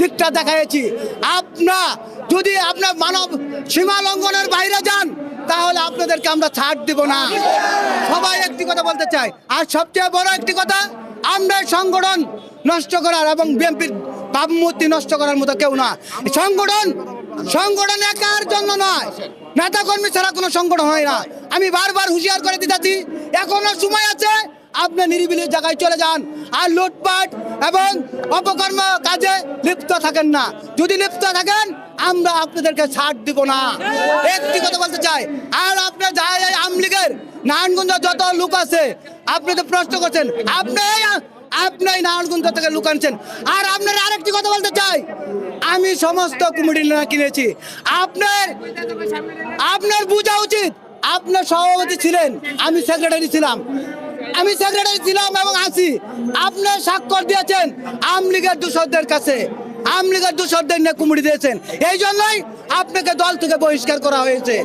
দিকটা দেখাইছি। আপনা, যদি আপনার মানব সীমা লঙ্ঘনের বাইরে যান, তাহলে আপনাদেরকে আমরা ছাড় দিব না। সবাই একটি কথা বলতে চাই। আর সবচেয়ে বড় একটি কথা, আমরা সংগঠন নষ্ট করার এবং বিএনপির ভাবমূর্তি নষ্ট করার মতো কেউ না। সংগঠন সংগঠন একার জন্য নয়। নেতা কর্মী ছাড়া কোনো সংগঠন হয় না। আমি বারবার হুঁশিয়ার করে দিতেছি, এখনও সময় আছে, আপনি নিরিবিলি জায়গায় চলে যান। আর লুটপাট এবং অপকর্ম কাজে থাকেন না। যদি লিপ্ত থাকেন, আমরা আপনাদেরকে ছাড় দিব না। একটি কথা বলতে চাই, আর আপনার যাই আমলিগের নারায়ণগঞ্জ যত লোক আছে, আপনি তো প্রশ্ন করছেন, আপনি আপনি নারায়ণগঞ্জ থেকে লোক আনছেন। আর আপনার আরেকটি কথা বলতে চাই, আমি সমস্ত কুমিটি না কিনেছি। আপনার আপনার বোঝা উচিত আপনার সভাপতি ছিলেন, আমি সেক্রেটারি ছিলাম। আমি সেক্রেটারি ছিলাম এবং আছি। আপনার স্বাক্ষর দিয়েছেন আমলিগের দূষকদের কাছে, আওয়ামী লীগের দূষকদের নিয়ে কুমড়ি দিয়েছেন। এই জন্যই আপনাকে দল থেকে বহিষ্কার করা হয়েছে।